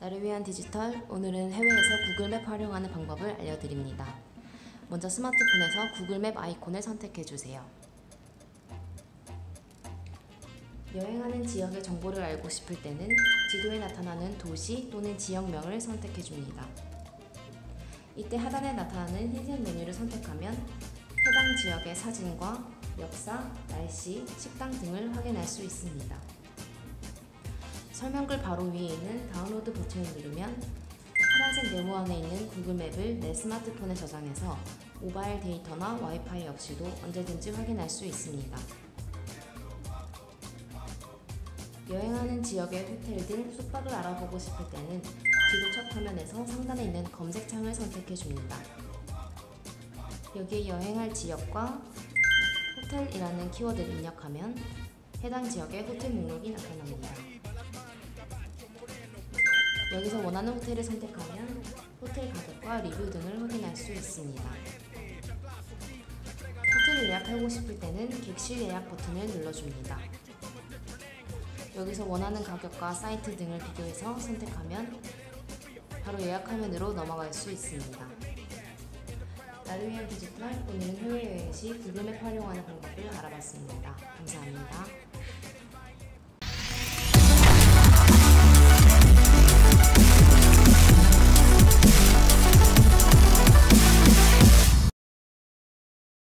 나를 위한 디지털 오늘은 해외에서 구글맵 활용하는 방법을 알려드립니다. 먼저 스마트폰에서 구글맵 아이콘을 선택해 주세요. 여행하는 지역의 정보를 알고 싶을 때는 지도에 나타나는 도시 또는 지역명을 선택해 줍니다. 이때 하단에 나타나는 흰색 메뉴를 선택하면 해당 지역의 사진과 역사, 날씨, 식당 등을 확인할 수 있습니다. 설명글 바로 위에 있는 다운로드 버튼을 누르면 파란색 네모 안에 있는 구글 맵을 내 스마트폰에 저장해서 모바일 데이터나 와이파이 없이도 언제든지 확인할 수 있습니다. 여행하는 지역의 호텔 등 숙박을 알아보고 싶을 때는 지도 첫 화면에서 상단에 있는 검색창을 선택해 줍니다. 여기에 여행할 지역과 호텔이라는 키워드를 입력하면 해당 지역의 호텔 목록이 나타납니다. 여기서 원하는 호텔을 선택하면 호텔 가격과 리뷰 등을 확인할 수 있습니다. 호텔을 예약하고 싶을 때는 객실 예약 버튼을 눌러줍니다. 여기서 원하는 가격과 사이트 등을 비교해서 선택하면 바로 예약 화면으로 넘어갈 수 있습니다. 나를 위한 디지털 오늘은 해외여행 시 구글맵 활용하는 방법을 알아봤습니다. 감사합니다.